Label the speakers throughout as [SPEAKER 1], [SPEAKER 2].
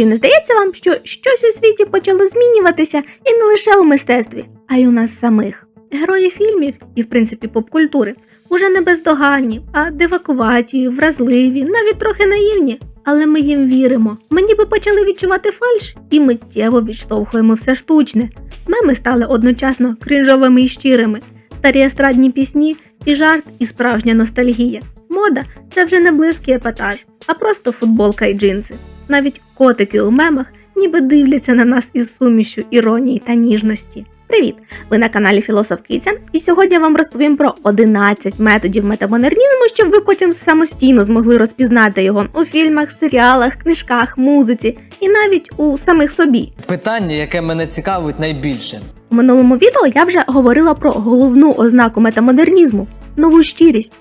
[SPEAKER 1] Чи не здається вам, що щось у світі почало змінюватися і не лише у мистецтві, а й у нас самих? Герої фільмів і, в принципі, попкультури уже не бездоганні, а дивакуваті, вразливі, навіть трохи наївні. Але ми їм віримо. Ми ніби почали відчувати фальш і миттєво відштовхуємо все штучне. Меми стали одночасно кринжовими і щирими, старі естрадні пісні і жарт, і справжня ностальгія. Мода це вже не близький епатаж, а просто футболка і джинси. Навіть котики у мемах ніби дивляться на нас із сумішю іронії та ніжності. Привіт! Ви на каналі Філософ Киця, і сьогодні я вам розповім про 11 методів метамодернізму, щоб ви потім самостійно змогли розпізнати його у фільмах, серіалах, книжках, музиці і навіть у самих собі.
[SPEAKER 2] Питання, яке мене цікавить найбільше.
[SPEAKER 1] У минулому відео я вже говорила про головну ознаку метамодернізму нову щирість.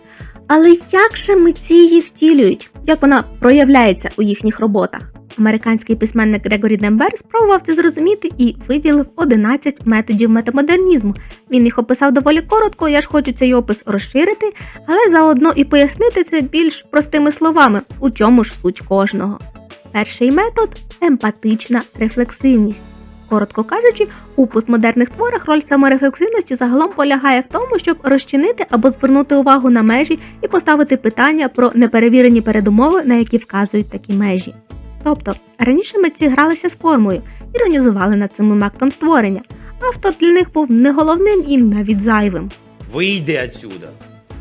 [SPEAKER 1] Але як же митці її втілюють, як вона проявляється у їхніх роботах? Американський письменник Грегорі Дембер спробував це зрозуміти і виділив 11 методів метамодернізму. Він їх описав доволі коротко, я ж хочу цей опис розширити, але заодно і пояснити це більш простими словами, у чому ж суть кожного. Перший метод емпатична рефлексивність. Коротко кажучи, у постмодерних творах роль саморефлексивності загалом полягає в тому, щоб розчинити або звернути увагу на межі і поставити питання про неперевірені передумови, на які вказують такі межі. Тобто раніше митці гралися з формою, іронізували над цим актом створення. Автор для них був не головним і навіть зайвим.
[SPEAKER 3] Вийди отсюда,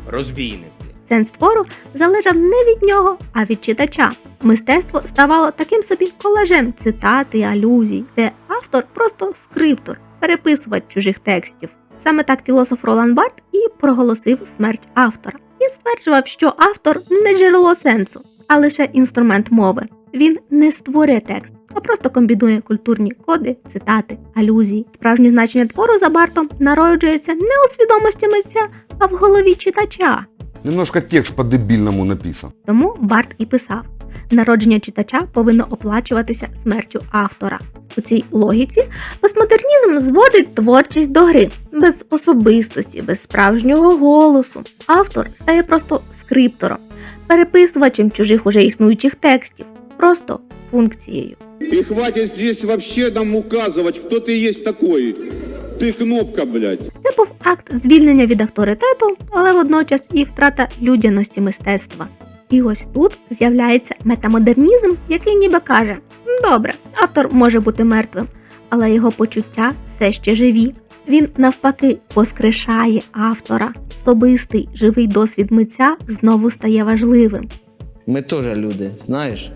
[SPEAKER 3] розбійник.
[SPEAKER 1] Сенс твору залежав не від нього, а від читача. Мистецтво ставало таким собі колажем цитати, алюзій, де автор просто скриптор, переписувач чужих текстів. Саме так філософ Ролан Барт і проголосив смерть автора. Він стверджував, що автор не джерело сенсу, а лише інструмент мови. Він не створює текст, а просто комбінує культурні коди, цитати, алюзії. Справжнє значення твору за Бартом народжується не у свідомості митця, а в голові читача.
[SPEAKER 4] Немножко текст по-дебильному написан.
[SPEAKER 1] Тому Барт і писав: народження читача повинно оплачуватися смертю автора. У цій логіці постмодернізм зводить творчість до гри без особистості, без справжнього голосу. Автор стає просто скриптором, переписувачем чужих уже існуючих текстів, просто функцією.
[SPEAKER 5] И хватит здесь вообще нам указывать, кто ты есть такой. Ты кнопка, блядь.
[SPEAKER 1] Це був акт звільнення від авторитету, але водночас і втрата людяності мистецтва. І ось тут з'являється метамодернізм, який ніби каже: добре, автор може бути мертвим, але його почуття все ще живі. Він навпаки воскрешає автора. Особистий живий досвід митця знову стає важливим.
[SPEAKER 2] Ми теж люди, знаєш?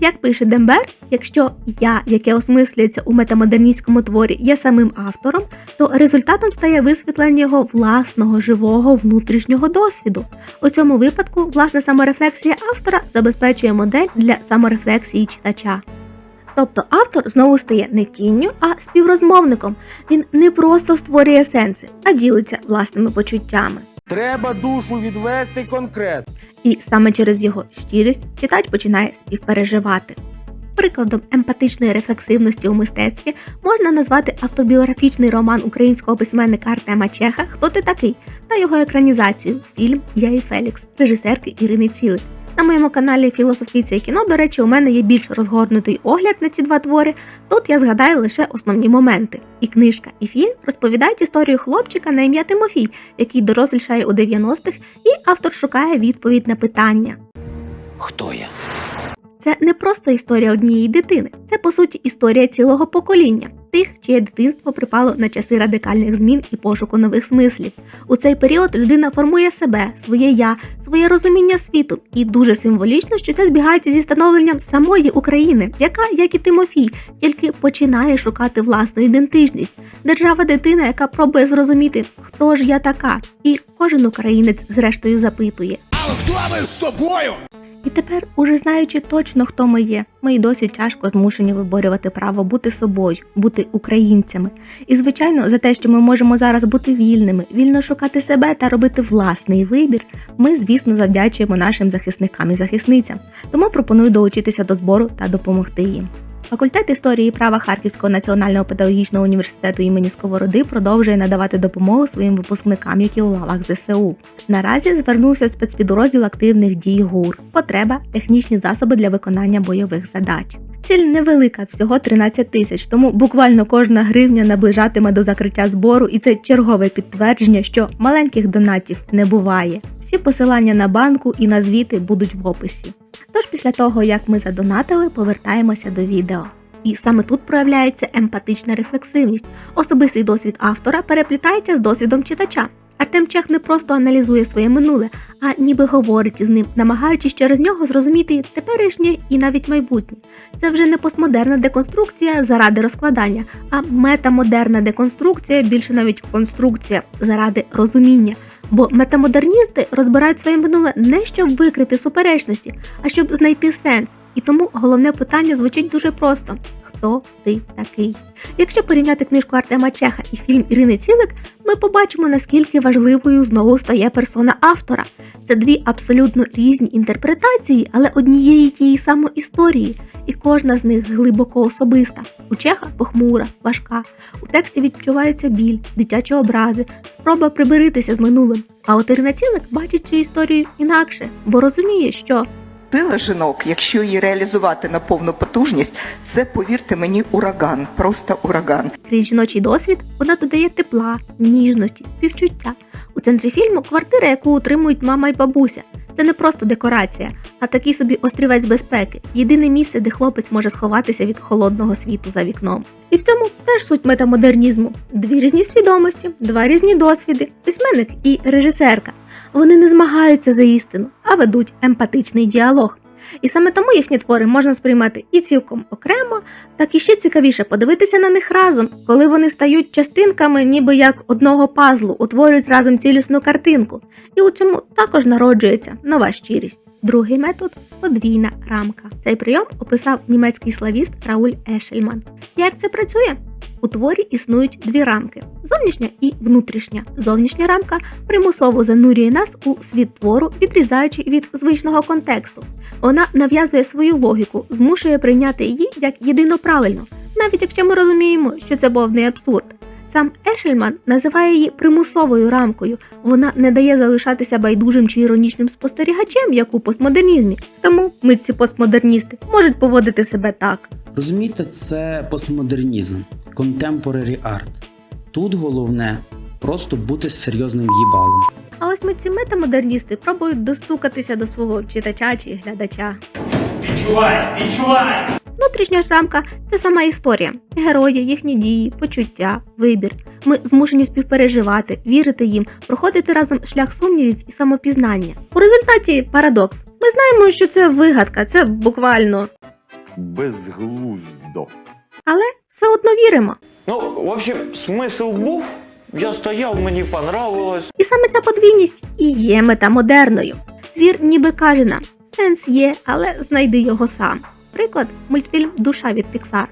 [SPEAKER 1] Як пише Дембер, якщо я, яке осмислюється у метамодерністському творі, є самим автором, то результатом стає висвітлення його власного живого внутрішнього досвіду. У цьому випадку власна саморефлексія автора забезпечує модель для саморефлексії читача. Тобто автор знову стає не тінню, а співрозмовником. Він не просто створює сенси, а ділиться власними почуттями.
[SPEAKER 6] Треба душу відвести конкретно.
[SPEAKER 1] І саме через його щирість читач починає співпереживати. Прикладом емпатичної рефлексивності у мистецтві можна назвати автобіографічний роман українського письменника Артема Чеха Хто ти такий та його екранізацію фільм Я і Фелікс режисерки Ірини Цілик. На моєму каналі Філософіція кіно, до речі, у мене є більш розгорнутий огляд на ці два твори. Тут я згадаю лише основні моменти. І книжка, і фільм розповідають історію хлопчика на ім'я Тимофій, який дорослішає у 90-х, і автор шукає відповідь на питання.
[SPEAKER 2] Хто я?
[SPEAKER 1] Це не просто історія однієї дитини, це по суті історія цілого покоління, тих, чиє дитинство припало на часи радикальних змін і пошуку нових смислів. У цей період людина формує себе, своє я, своє розуміння світу, і дуже символічно, що це збігається зі становленням самої України, яка, як і Тимофій, тільки починає шукати власну ідентичність. Держава дитина, яка пробує зрозуміти, хто ж я така, і кожен українець зрештою запитує.
[SPEAKER 6] А хто ми з тобою?
[SPEAKER 1] І тепер, уже знаючи точно, хто ми є, ми й досі тяжко змушені виборювати право бути собою, бути українцями. І, звичайно, за те, що ми можемо зараз бути вільними, вільно шукати себе та робити власний вибір, ми, звісно, завдячуємо нашим захисникам і захисницям. Тому пропоную долучитися до збору та допомогти їм. Факультет історії і права Харківського національного педагогічного університету імені Сковороди продовжує надавати допомогу своїм випускникам, які у лавах ЗСУ. Наразі звернувся спецпідрозділ активних дій ГУР. Потреба технічні засоби для виконання бойових задач. Ціль невелика, всього 13 тисяч, тому буквально кожна гривня наближатиме до закриття збору, і це чергове підтвердження, що маленьких донатів не буває. Всі посилання на банку і на звіти будуть в описі. Тож після того, як ми задонатили, повертаємося до відео. І саме тут проявляється емпатична рефлексивність. Особистий досвід автора переплітається з досвідом читача. Артем Чех не просто аналізує своє минуле, а ніби говорить із ним, намагаючись через нього зрозуміти теперішнє і навіть майбутнє. Це вже не постмодерна деконструкція заради розкладання, а метамодерна деконструкція, більше навіть конструкція заради розуміння. Бо метамодерністи розбирають своє минуле не щоб викрити суперечності, а щоб знайти сенс. І тому головне питання звучить дуже просто: хто ти такий? Якщо порівняти книжку Артема Чеха і фільм Ірини Цілик, ми побачимо, наскільки важливою знову стає персона автора. Це дві абсолютно різні інтерпретації, але однієї тієї самої історії, і кожна з них глибоко особиста. У Чеха похмура, важка. У тексті відчувається біль, дитячі образи, спроба приберитися з минулим. А от Ірина Цілик бачить цю історію інакше, бо розуміє, що
[SPEAKER 7] Сила жінок, якщо її реалізувати на повну потужність, це повірте мені, ураган, просто ураган.
[SPEAKER 1] Крізь жіночий досвід вона додає тепла, ніжності, співчуття. У центрі фільму квартира, яку утримують мама й бабуся. Це не просто декорація, а такий собі острівець безпеки, єдине місце, де хлопець може сховатися від холодного світу за вікном. І в цьому теж суть метамодернізму: дві різні свідомості, два різні досвіди, письменник і режисерка. Вони не змагаються за істину, а ведуть емпатичний діалог. І саме тому їхні твори можна сприймати і цілком окремо, так і ще цікавіше подивитися на них разом, коли вони стають частинками, ніби як одного пазлу, утворюють разом цілісну картинку. І у цьому також народжується нова щирість. Другий метод подвійна рамка. Цей прийом описав німецький славіст Рауль Ешельман. Як це працює? У творі існують дві рамки: зовнішня і внутрішня. Зовнішня рамка примусово занурює нас у світ твору, відрізаючи від звичного контексту. Вона нав'язує свою логіку, змушує прийняти її як єдино правильно, навіть якщо ми розуміємо, що це повний абсурд. Сам Ешельман називає її примусовою рамкою. Вона не дає залишатися байдужим чи іронічним спостерігачем, як у постмодернізмі. Тому митці постмодерністи можуть поводити себе так.
[SPEAKER 8] Розумієте, це постмодернізм, contemporary art. Тут головне просто бути серйозним їбалом.
[SPEAKER 1] А ось митці метамодерністи пробують достукатися до свого читача чи глядача.
[SPEAKER 6] Відчувай, відчувай!
[SPEAKER 1] Внутрішня ж рамка це сама історія, герої, їхні дії, почуття, вибір. Ми змушені співпереживати, вірити їм, проходити разом шлях сумнівів і самопізнання. У результаті парадокс. Ми знаємо, що це вигадка, це буквально,
[SPEAKER 9] Безглуздо.
[SPEAKER 1] але все одно віримо.
[SPEAKER 10] Ну, в общем, смисл був. Я стояв, мені понравилось.
[SPEAKER 1] І саме ця подвійність і є метамодерною. Твір ніби каже нам, сенс є, але знайди його сам. Приклад мультфільм Душа від Pixar.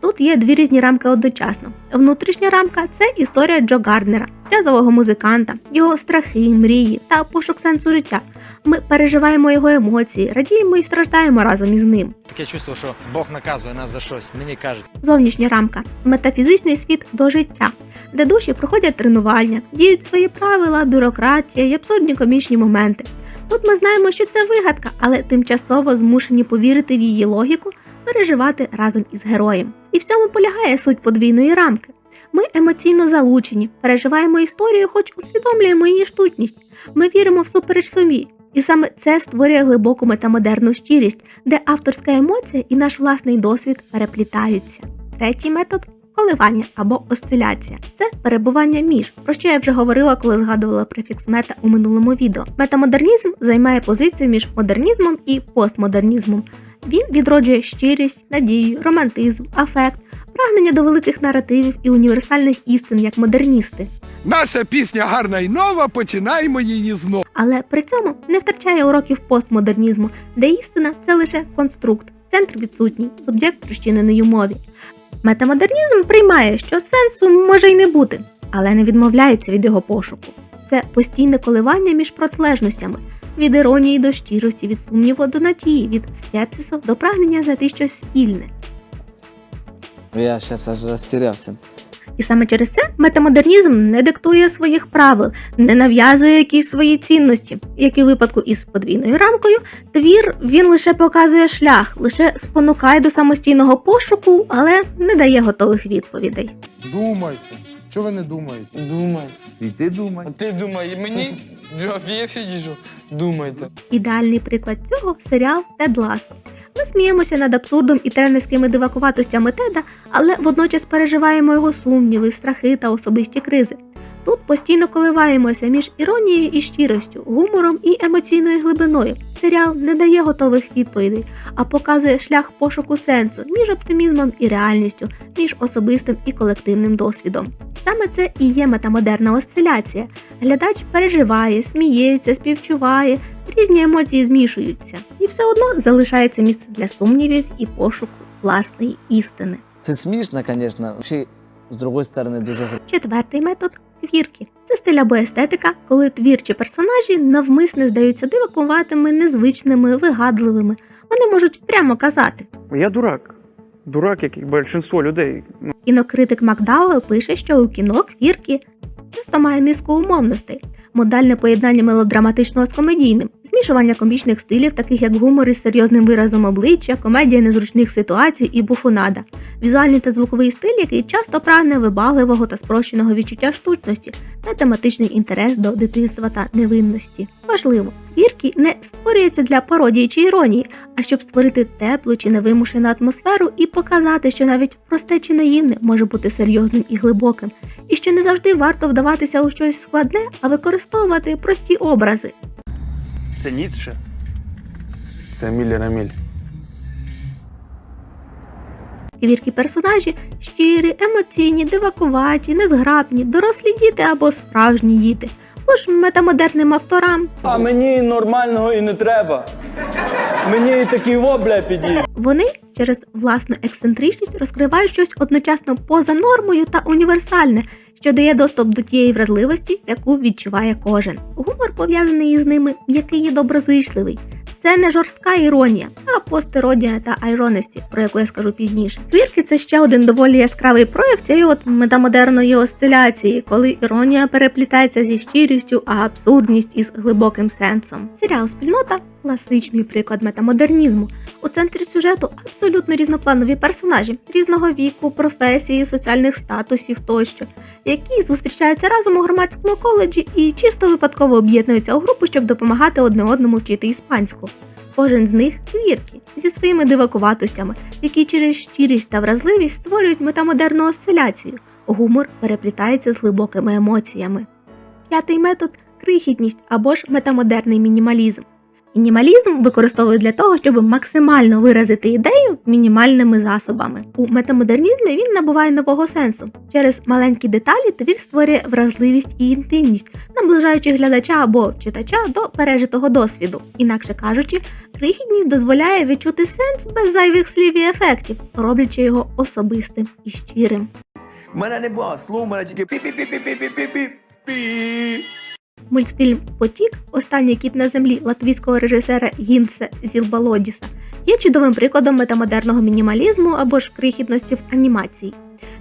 [SPEAKER 1] Тут є дві різні рамки одночасно. Внутрішня рамка це історія Джо Гарднера, джазового музиканта, його страхи, мрії та пошук сенсу життя. Ми переживаємо його емоції, радіємо і страждаємо разом із ним.
[SPEAKER 11] Таке чувство, що Бог наказує нас за щось, мені кажуть.
[SPEAKER 1] Зовнішня рамка метафізичний світ до життя, де душі проходять тренування, діють свої правила, бюрократія і абсурдні комічні моменти. Тут ми знаємо, що це вигадка, але тимчасово змушені повірити в її логіку, переживати разом із героєм. І в цьому полягає суть подвійної рамки. Ми емоційно залучені, переживаємо історію, хоч усвідомлюємо її штучність. Ми віримо всупереч собі. І саме це створює глибоку метамодерну щирість, де авторська емоція і наш власний досвід переплітаються. Третій метод коливання або осциляція. Це перебування між, про що я вже говорила, коли згадувала префікс мета у минулому відео. Метамодернізм займає позицію між модернізмом і постмодернізмом. Він відроджує щирість, надію, романтизм, афект, прагнення до великих наративів і універсальних істин як модерністи.
[SPEAKER 6] Наша пісня гарна і нова, починаємо її знову.
[SPEAKER 1] але при цьому не втрачає уроків постмодернізму, де істина це лише конструкт, центр відсутній, суб'єкт розчинений у мові. Метамодернізм приймає, що сенсу може й не бути, але не відмовляється від його пошуку. Це постійне коливання між протилежностями, від іронії до щирості, від сумніву до надії, від скепсису до прагнення знайти щось спільне.
[SPEAKER 2] Я зараз аж розтірявся.
[SPEAKER 1] І саме через це метамодернізм не диктує своїх правил, не нав'язує якісь свої цінності. Як і у випадку із подвійною рамкою, твір він лише показує шлях, лише спонукає до самостійного пошуку, але не дає готових відповідей.
[SPEAKER 6] Думайте. Що ви не думаєте?
[SPEAKER 11] Думай.
[SPEAKER 6] І ти думай.
[SPEAKER 11] Ти думай, мені Джофєфі діжу. Думайте.
[SPEAKER 1] Ідеальний приклад цього серіал Тед Ласо. Ми сміємося над абсурдом і тренерськими дивакуватостями Теда, але водночас переживаємо його сумніви, страхи та особисті кризи. Тут постійно коливаємося між іронією і щиростю, гумором і емоційною глибиною. Серіал не дає готових відповідей, а показує шлях пошуку сенсу між оптимізмом і реальністю, між особистим і колективним досвідом. Саме це і є метамодерна осциляція. Глядач переживає, сміється, співчуває, різні емоції змішуються, і все одно залишається місце для сумнівів і пошуку власної істини.
[SPEAKER 2] Це смішно, звісно. Взагалі, з другої сторони, дуже
[SPEAKER 1] Четвертий метод квірки. Це стиль або естетика, коли твірчі персонажі навмисне здаються дивакуватими, незвичними, вигадливими. Вони можуть прямо казати.
[SPEAKER 10] Я дурак. Дурак, як і більшість людей.
[SPEAKER 1] Кінокритик Макдауел пише, що у кіно квірки часто має низку умовностей, модальне поєднання мелодраматичного з комедійним, змішування комічних стилів, таких як гумор із серйозним виразом обличчя, комедія незручних ситуацій і буфонада, візуальний та звуковий стиль, який часто прагне вибагливого та спрощеного відчуття штучності та тематичний інтерес до дитинства та невинності. Важливо, квірки не створюється для пародії чи іронії, а щоб створити теплу чи невимушену атмосферу і показати, що навіть просте чи наївне може бути серйозним і глибоким, і що не завжди варто вдаватися у щось складне, а використовувати прості образи.
[SPEAKER 10] Це Ніцше.
[SPEAKER 6] Це Емілія Раміль.
[SPEAKER 1] Квіркі персонажі щирі, емоційні, дивакуваті, незграбні, дорослі діти або справжні діти. Бо ж метамодерним авторам
[SPEAKER 9] А мені нормального і не треба. Мені і такий вобля підійде.
[SPEAKER 1] Вони через власну ексцентричність розкривають щось одночасно поза нормою та універсальне, що дає доступ до тієї вразливості, яку відчуває кожен. Гумор пов'язаний із ними, який є доброзичливий. Це не жорстка іронія, а постеродія та айронесті, про яку я скажу пізніше. Квірки це ще один доволі яскравий прояв цієї от метамодерної осциляції, коли іронія переплітається зі щирістю, а абсурдність із глибоким сенсом. Серіал Спільнота класичний приклад метамодернізму. У центрі сюжету абсолютно різнопланові персонажі різного віку, професії, соціальних статусів тощо, які зустрічаються разом у громадському коледжі і чисто випадково об'єднуються у групу, щоб допомагати одне одному вчити іспанську. Кожен з них квірки зі своїми дивакуватостями, які через щирість та вразливість створюють метамодерну осциляцію. Гумор переплітається з глибокими емоціями. П'ятий метод крихітність або ж метамодерний мінімалізм. Мінімалізм використовують для того, щоб максимально виразити ідею мінімальними засобами. У метамодернізмі він набуває нового сенсу. Через маленькі деталі твір створює вразливість і інтимність, наближаючи глядача або читача до пережитого досвіду. Інакше кажучи, крихітність дозволяє відчути сенс без зайвих слів і ефектів, роблячи його особистим і щирим.
[SPEAKER 9] У мене не було слов, у мене тільки пі-пі-пі-пі-пі-пі-пі.
[SPEAKER 1] Мультфільм Потік, останній кіт на землі латвійського режисера Гінце Зілбалодіса, є чудовим прикладом метамодерного мінімалізму або ж крихітності в анімації.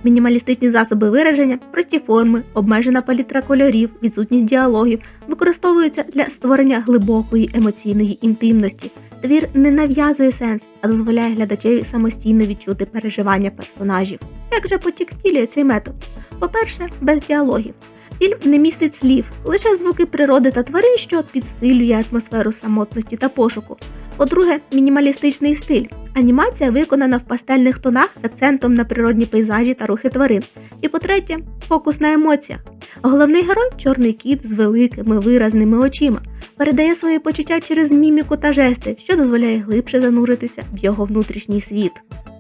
[SPEAKER 1] Мінімалістичні засоби вираження, прості форми, обмежена палітра кольорів, відсутність діалогів використовуються для створення глибокої емоційної інтимності. Твір не нав'язує сенс, а дозволяє глядачеві самостійно відчути переживання персонажів. Як же потік втілює цей метод? По-перше, без діалогів. Фільм не містить слів, лише звуки природи та тварин, що підсилює атмосферу самотності та пошуку. По-друге, мінімалістичний стиль. Анімація виконана в пастельних тонах з акцентом на природні пейзажі та рухи тварин. І по-третє, фокус на емоціях. Головний герой чорний кіт з великими виразними очима, передає свої почуття через міміку та жести, що дозволяє глибше зануритися в його внутрішній світ.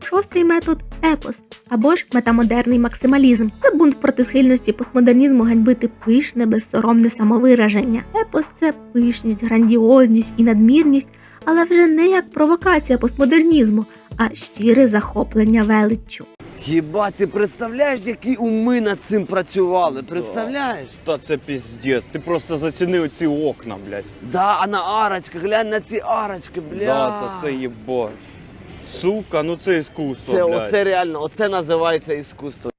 [SPEAKER 1] Шостий метод епос або ж метамодерний максималізм. Це бунт проти схильності постмодернізму ганьбити пишне, безсоромне самовираження. Епос це пишність, грандіозність і надмірність, але вже не як провокація постмодернізму, а щире захоплення величчю.
[SPEAKER 9] Хіба ти представляєш, які уми над цим працювали? Представляєш?
[SPEAKER 10] Та це піздець. Ти просто зацінив ці окна, блядь.
[SPEAKER 9] Да, а на арочках, глянь на ці арочки, бля.
[SPEAKER 10] Да, та це їбать. Сука, ну це іскусство,
[SPEAKER 9] Це
[SPEAKER 10] блядь.
[SPEAKER 9] оце реально, оце називається іскусство.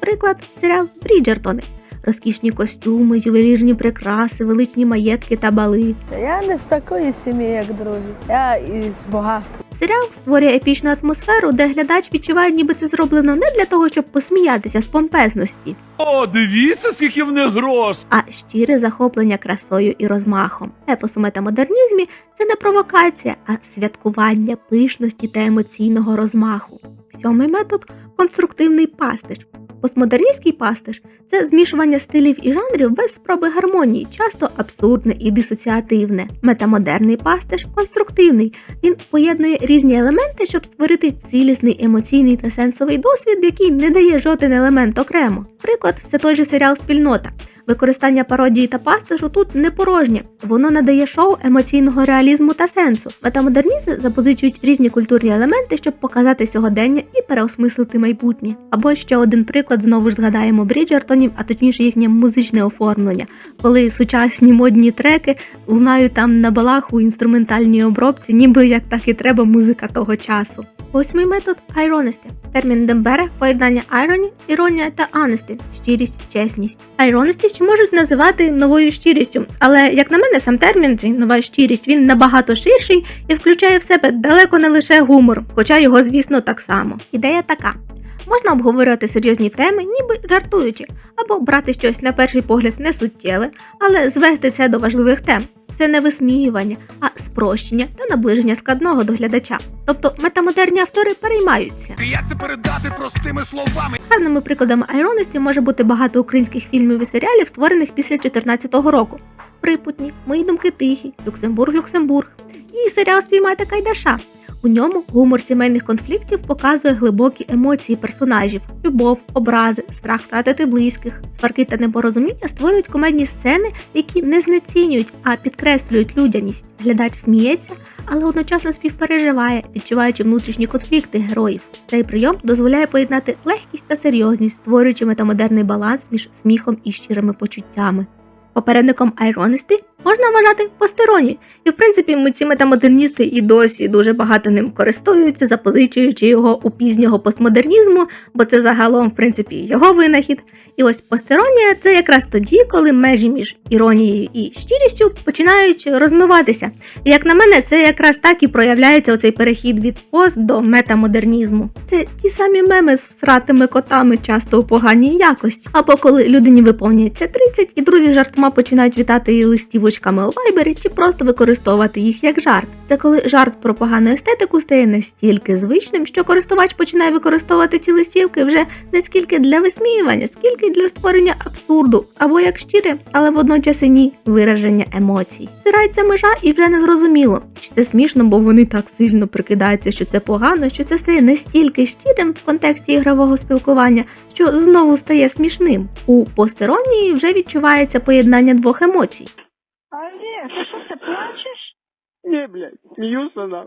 [SPEAKER 1] Приклад серіал Бріджертони. Розкішні костюми, ювелірні прикраси, величні маєтки та бали.
[SPEAKER 11] Я не з такої сім'ї, як другі. Я із багатої.
[SPEAKER 1] Серіал створює епічну атмосферу, де глядач відчуває, ніби це зроблено не для того, щоб посміятися з помпезності,
[SPEAKER 6] О, дивіться, скільки в них грош.
[SPEAKER 1] а щире захоплення красою і розмахом. Епосу метамодернізмі це не провокація, а святкування пишності та емоційного розмаху. Сьомий метод конструктивний пастиш. Постмодерністський пастиш це змішування стилів і жанрів без спроби гармонії, часто абсурдне і дисоціативне. Метамодерний пастиш конструктивний. Він поєднує різні елементи, щоб створити цілісний емоційний та сенсовий досвід, який не дає жоден елемент окремо. Приклад, все той же серіал Спільнота. Використання пародії та пастижу тут не порожнє. Воно надає шоу емоційного реалізму та сенсу. Метамодерністи запозичують різні культурні елементи, щоб показати сьогодення і переосмислити майбутнє. Або ще один приклад знову ж згадаємо Бріджертонів, а точніше їхнє музичне оформлення, коли сучасні модні треки лунають там на балах у інструментальній обробці, ніби як так і треба музика того часу. Восьмий метод айронесті. Термін Дембере поєднання айроні, іронія та анесті щирість, чесність. Айронесті ще можуть називати новою щирістю, але як на мене, сам термін цей нова щирість він набагато ширший і включає в себе далеко не лише гумор, хоча його, звісно, так само. Ідея така. Можна обговорювати серйозні теми, ніби жартуючи, або брати щось на перший погляд несуттєве, але звести це до важливих тем. Це не висміювання, а спрощення та наближення складного до глядача. Тобто метамодерні автори переймаються.
[SPEAKER 6] Як це передати простими словами?
[SPEAKER 1] Гарними прикладами айронності може бути багато українських фільмів і серіалів, створених після 2014 року. Припутні, мої думки тихі, Люксембург, Люксембург. І серіал Спіймайте Кайдаша. У ньому гумор сімейних конфліктів показує глибокі емоції персонажів: любов, образи, страх втратити близьких, сварки та непорозуміння створюють комедні сцени, які не знецінюють, а підкреслюють людяність. Глядач сміється, але одночасно співпереживає, відчуваючи внутрішні конфлікти героїв. Цей прийом дозволяє поєднати легкість та серйозність, створюючи метамодерний баланс між сміхом і щирими почуттями. Попередником айронисти можна вважати постеронію, і в принципі ми ці метамодерністи і досі дуже багато ним користуються, запозичуючи його у пізнього постмодернізму, бо це загалом, в принципі, його винахід. І ось постеронія це якраз тоді, коли межі між іронією і щирістю починають розмиватися. І як на мене, це якраз так і проявляється оцей перехід від пост до метамодернізму. Це ті самі меми з всратими котами, часто у поганій якості. Або коли людині виповнюється 30, і друзі жартома починають вітати її листівочками у вайбері чи просто використовувати їх як жарт. Це коли жарт про погану естетику стає настільки звичним, що користувач починає використовувати ці листівки вже не скільки для висміювання, скільки для створення абсурду, або як щире, але водночас і ні вираження емоцій. Стирається межа і вже не зрозуміло, чи це смішно, бо вони так сильно прикидаються, що це погано, що це стає настільки щирим в контексті ігрового спілкування, що знову стає смішним. У постеронії вже відчувається поєднання двох емоцій.
[SPEAKER 11] Олег, ти що ти плачеш?
[SPEAKER 10] Ні, блядь, сміюся нам.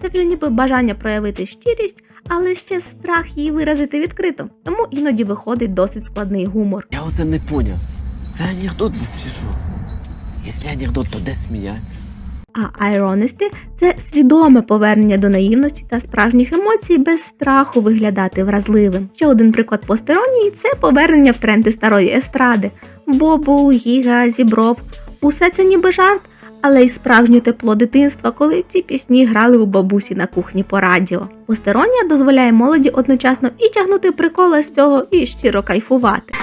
[SPEAKER 1] Це вже ніби бажання проявити щирість, але ще страх її виразити відкрито. Тому іноді виходить досить складний гумор.
[SPEAKER 9] Я оце не поняв. Це анекдот був чи що? Якщо анекдот, то де сміяться?
[SPEAKER 1] А айронисти це свідоме повернення до наївності та справжніх емоцій без страху виглядати вразливим. Ще один приклад постеронії це повернення в тренди старої естради. Бобул, Гіга, Зібров. Усе це ніби жарт, але й справжнє тепло дитинства, коли ці пісні грали у бабусі на кухні по радіо. Постеронія дозволяє молоді одночасно і тягнути приколи з цього, і щиро кайфувати.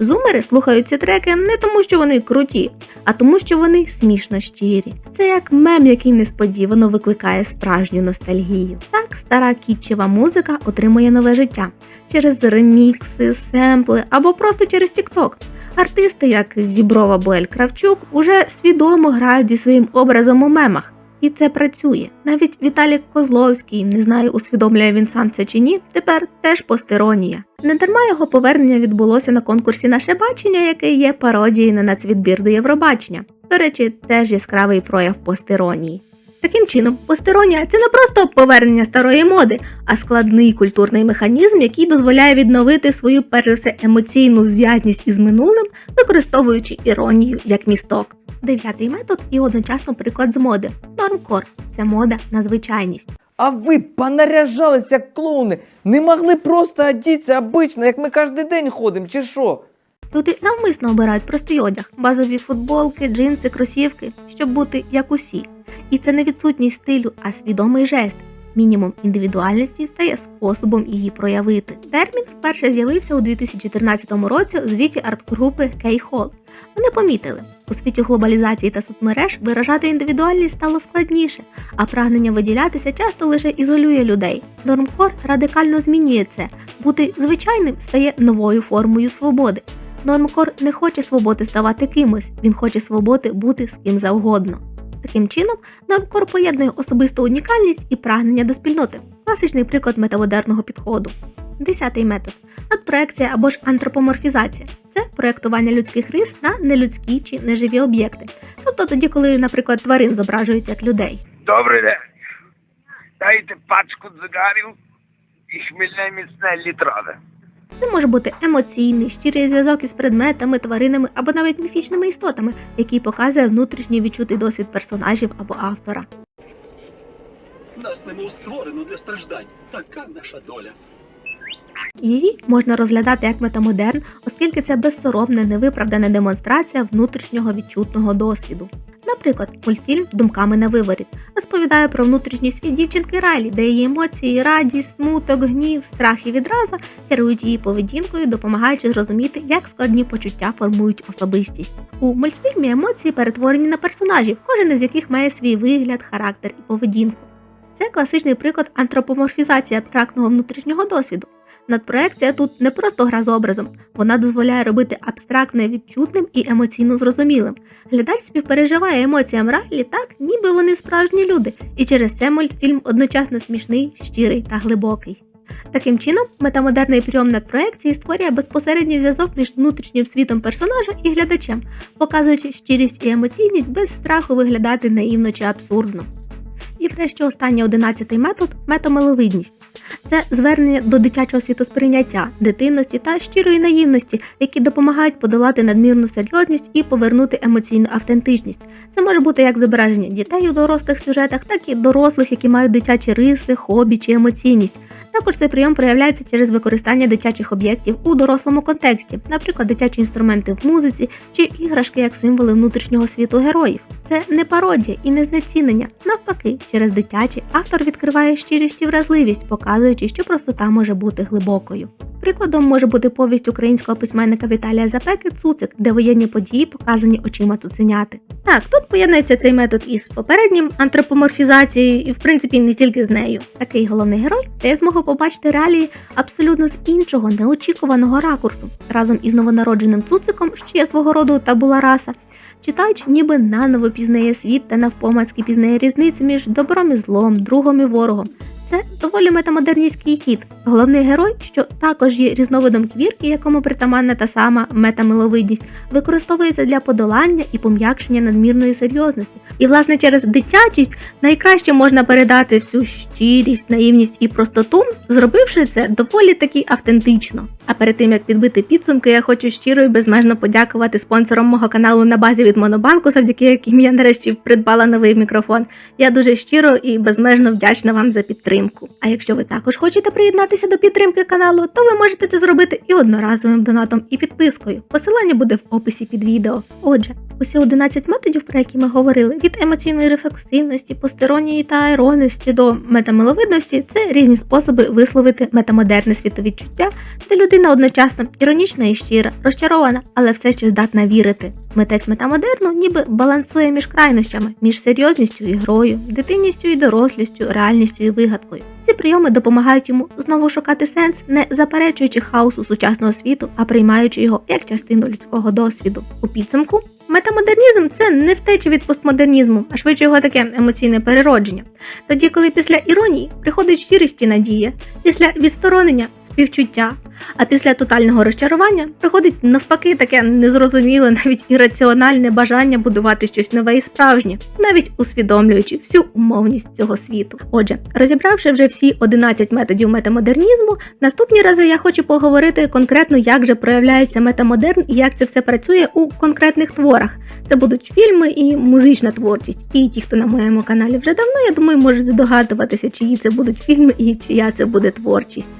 [SPEAKER 1] Зумери слухають ці треки не тому, що вони круті, а тому, що вони смішно щирі. Це як мем, який несподівано викликає справжню ностальгію. Так стара кітчева музика отримує нове життя через ремікси, семпли або просто через TikTok. Артисти, як Зіброва Боель Кравчук, уже свідомо грають зі своїм образом у мемах. І це працює. Навіть Віталік Козловський, не знаю, усвідомлює він сам це чи ні, тепер теж постеронія. Не дарма його повернення відбулося на конкурсі Наше бачення, який є пародією на нацвідбір до Євробачення. До речі, теж яскравий прояв постеронії. Таким чином, постеронія це не просто повернення старої моди, а складний культурний механізм, який дозволяє відновити свою перш за все емоційну зв'язність із минулим, використовуючи іронію як місток. Дев'ятий метод і одночасно приклад з моди Нормкор це мода на звичайність.
[SPEAKER 2] А ви понаряжались як клоуни. Не могли просто одіться обично, як ми кожен день ходимо, чи що?
[SPEAKER 1] Люди навмисно обирають простий одяг, базові футболки, джинси, кросівки, щоб бути як усі. І це не відсутність стилю, а свідомий жест. Мінімум індивідуальності стає способом її проявити. Термін вперше з'явився у 2014 році у звіті арт-групи K-Hall. Вони помітили, у світі глобалізації та соцмереж виражати індивідуальність стало складніше, а прагнення виділятися часто лише ізолює людей. Нормкор радикально змінює це. Бути звичайним стає новою формою свободи. Нормкор не хоче свободи ставати кимось, він хоче свободи бути з ким завгодно. Таким чином, Нормкор поєднує особисту унікальність і прагнення до спільноти. Класичний приклад метамодерного підходу. Десятий метод надпроекція або ж антропоморфізація це проєктування людських рис на нелюдські чи неживі об'єкти. Тобто тоді, коли, наприклад, тварин зображують як людей.
[SPEAKER 6] Добрий день. Дайте пачку цигарів і хмільне міцне літрове.
[SPEAKER 1] Це може бути емоційний, щирий зв'язок із предметами, тваринами або навіть міфічними істотами, який показує внутрішній відчутий досвід персонажів або автора.
[SPEAKER 11] Нас немов створено для страждань. Така наша доля.
[SPEAKER 1] Її можна розглядати як метамодерн, оскільки це безсоромна, невиправдана демонстрація внутрішнього відчутного досвіду. Наприклад, мультфільм Думками на виворіт розповідає про внутрішній світ дівчинки Райлі, де її емоції, радість, смуток, гнів, страх і відраза керують її поведінкою, допомагаючи зрозуміти, як складні почуття формують особистість. У мультфільмі емоції перетворені на персонажів, кожен із яких має свій вигляд, характер і поведінку. Це класичний приклад антропоморфізації абстрактного внутрішнього досвіду. Надпроекція тут не просто гра з образом, вона дозволяє робити абстрактне відчутним і емоційно зрозумілим. Глядач співпереживає емоціям Райлі так, ніби вони справжні люди, і через це мультфільм одночасно смішний, щирий та глибокий. Таким чином, метамодерний прийом надпроекції створює безпосередній зв'язок між внутрішнім світом персонажа і глядачем, показуючи щирість і емоційність без страху виглядати наївно чи абсурдно. І все ще останній одинадцятий метод метамиловидність. Це звернення до дитячого світосприйняття, дитинності та щирої наївності, які допомагають подолати надмірну серйозність і повернути емоційну автентичність. Це може бути як зображення дітей у дорослих сюжетах, так і дорослих, які мають дитячі риси, хобі чи емоційність. Також цей прийом проявляється через використання дитячих об'єктів у дорослому контексті, наприклад, дитячі інструменти в музиці чи іграшки як символи внутрішнього світу героїв. Це не пародія і не знецінення. Навпаки, через дитячі автор відкриває щирість і вразливість, показуючи, що простота може бути глибокою. Прикладом може бути повість українського письменника Віталія Запеки Цуцик, де воєнні події показані очима цуценяти. Так, тут поєднується цей метод із попереднім антропоморфізацією, і в принципі не тільки з нею. Такий головний герой це змогу побачити реалії абсолютно з іншого неочікуваного ракурсу разом із новонародженим цуциком, що є свого роду табула раса. Читач ніби наново пізнає світ та навпомацьки пізнає різницю між добром і злом, другом і ворогом. Це доволі метамодерністський хід. Головний герой, що також є різновидом квірки, якому притаманна та сама метамиловидність, використовується для подолання і пом'якшення надмірної серйозності. І, власне, через дитячість найкраще можна передати всю щирість, наївність і простоту, зробивши це доволі таки автентично. А перед тим як підбити підсумки, я хочу щиро і безмежно подякувати спонсорам мого каналу на базі від Монобанку, завдяки яким я нарешті придбала новий мікрофон. Я дуже щиро і безмежно вдячна вам за підтримку. А якщо ви також хочете приєднатися до підтримки каналу, то ви можете це зробити і одноразовим донатом, і підпискою. Посилання буде в описі під відео. Отже, усі 11 методів, про які ми говорили, від емоційної рефлексивності, постеронії та іронності до метамиловидності, це різні способи висловити метамодерне світовідчуття, де людина одночасно іронічна і щира, розчарована, але все ще здатна вірити. Митець метамодерну ніби балансує між крайнощами, між серйозністю і грою, дитинністю і дорослістю, реальністю і вигадкою. Ці прийоми допомагають йому знову шукати сенс, не заперечуючи хаосу сучасного світу, а приймаючи його як частину людського досвіду. У підсумку метамодернізм це не втеча від постмодернізму, а швидше його таке емоційне переродження. Тоді, коли після іронії приходить щирість і надія, після відсторонення співчуття, А після тотального розчарування приходить навпаки таке незрозуміле, навіть ірраціональне бажання будувати щось нове і справжнє, навіть усвідомлюючи всю умовність цього світу. Отже, розібравши вже всі 11 методів метамодернізму, наступні рази я хочу поговорити конкретно, як же проявляється метамодерн і як це все працює у конкретних творах. Це будуть фільми і музична творчість. І ті, хто на моєму каналі вже давно, я думаю, можуть здогадуватися, чиї це будуть фільми і чия це буде творчість.